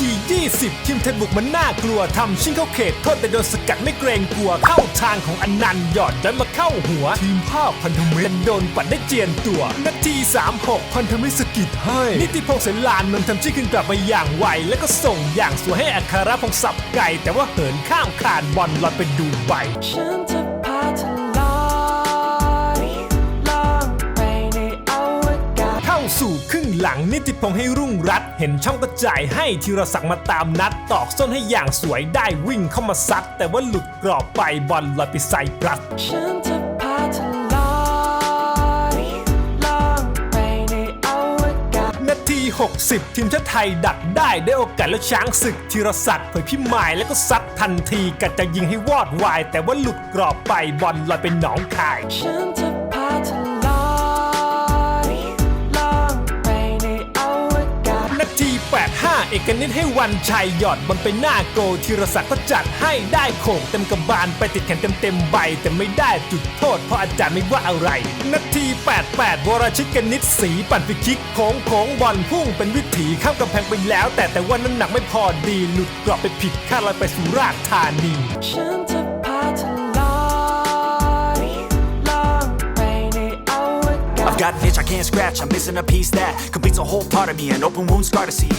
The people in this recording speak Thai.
ที 20 ทีมไทยบุกมันน่ากลัวทำชิงเข้าเขตโทษแต่โดนสกัดไม่เกรงกลัวเข้าทางของอนันต์หยอดได้มาเข้าหัว ทีมภาคพันธมิตรโดนปัดได้เจียนตัว นาที 36 พันธมิตรสะกิดให้ นิติพงษ์เสนลานนนท์ทำชื่อขึ้นกลับมาอย่างไว แล้วก็ส่งอย่างสวยให้อัครพงศ์สับไก่ แต่ว่าเหินข้ามคานบอลลอยไปดูใบฉันจะพาเธอลอยล่องไปในอวกาศเข้าสู่ครึ่ง หลังนิติพงษ์ให้รุ่งรัตน์เห็นช่องกระจ่ายให้ธีรศักดิ์มาตามนัดตอกส้นให้อย่างสวยได้วิ่งเข้ามาซัด แต่ว่าหลุดกรอบไปบอลลอยไปใส่ปลัดฉันจะพาเธอลอยล่องไปในอวกาศนาที 60 ทีมชาติไทยดักได้ได้โอกาสแล้วช้างศึกธีรศักดิ์เผยพิมายแล้วก็ซัดทันทีกัดจะยิงให้วอดวาย แต่ว่าหลุดกรอบไปบอลลอยไปหนองคายฉันจะ G85 เอกนิตให้วันชัยหยอดบอลไปหน้าโกธีรศักดิ์ก็จัดให้ได้โขงเต็มกระบาลไปติดแขนเต็มเต็มใบ แต่ไม่ได้จุดโทษเพราะอาจารย์ไม่ว่าอะไร นาที 88 วรชิกนิตสีปั่นไปคิกโค้งโค้งบอลพุ่งเป็นวิถีข้ามกำแพงไปแล้ว แต่แต่ว่าน้ำหนักไม่พอดีหลุดกรอบไปผิดคาดลอยไปสุราษฎร์ธานี I've got an itch I can't scratch, I'm missing a piece that completes a whole part of me, an open wound scar to see.